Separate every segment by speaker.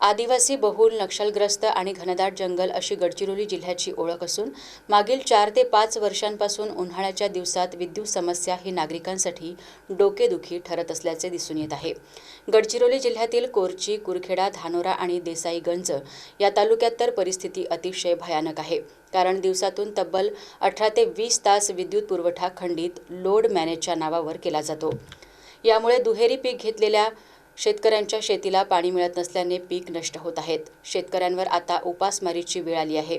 Speaker 1: आदिवासी बहुल नक्षलग्रस्त आणि घनदाट जंगल अशी गडचिरोली जिल्ह्याची ओळख असून मागील चार ते पाच वर्षांपासून उन्हाळ्याच्या दिवसात विद्युत समस्या ही नागरिकांसाठी डोकेदुखी ठरत असल्याचे दिसून येत आहे. गडचिरोली जिल्ह्यातील कोरची कुरखेडा धानोरा आणि देसाईगंज या तालुक्यात तर परिस्थिती अतिशय भयानक आहे. कारण दिवसातून तब्बल अठरा ते वीस तास विद्युत पुरवठा खंडित लोड मॅनेजच्या नावावर केला जातो. यामुळे दुहेरी पीक घेतलेल्या शेतकऱ्यांच्या शेतीला पाणी मिळत नसल्याने पीक नष्ट होत आहेत. शेतकऱ्यांवर आता उपासमारीची वेळ आली आहे.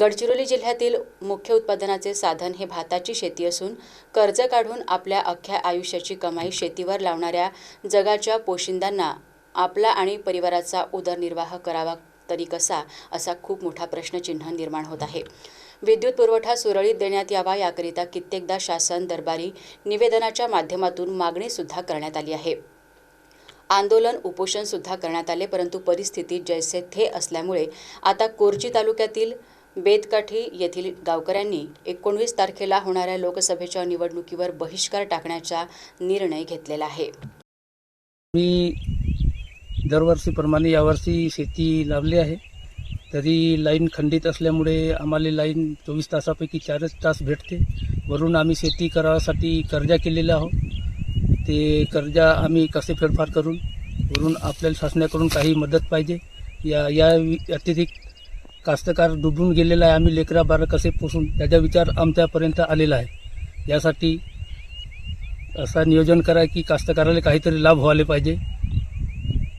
Speaker 1: गडचिरोली जिल्ह्यातील मुख्य उत्पादनाचे साधन हे भाताची शेती असून कर्ज काढून आपल्या अख्ख्या आयुष्याची कमाई शेतीवर लावणाऱ्या जगाच्या पोशिंदांना आपला आणि परिवाराचा उदरनिर्वाह करावा तरी कसा असा खूप मोठा प्रश्नचिन्ह निर्माण होत आहे. विद्युत पुरवठा सुरळीत देण्यात यावा याकरिता कित्येकदा शासन दरबारी निवेदनाच्या माध्यमातून मागणीसुद्धा करण्यात आली आहे. आंदोलन उपोषणसुद्धा करण्यात आले परंतु परिस्थिती जैसे थे असल्यामुळे आता कोरची तालुक्यातील बेतकाठी येथील गावकऱ्यांनी एकोणवीस तारखेला होणाऱ्या लोकसभेच्या निवडणुकीवर बहिष्कार टाकण्याचा निर्णय घेतलेला आहे.
Speaker 2: मी दरवर्षीप्रमाणे यावर्षी शेती लावली आहे. तरी लाईन खंडित असल्यामुळे आम्हाला लाईन चोवीस तासापैकी चारच तास भेटते. वरून आम्ही शेती करावासाठी कर्जा केलेला आहोत. ते कर्जा आम्ही कसे फेरफार करून वरून आपल्याला शासनाकडून काही मदत पाहिजे? या या अतिरिक्त कास्तकार डुबून गेलेला आहे. आम्ही लेकरा बारा कसे पोसून त्याचा विचार आमच्यापर्यंत आलेला आहे. यासाठी असा नियोजन करा की कास्तकाराला काहीतरी लाभ व्हायला पाहिजे.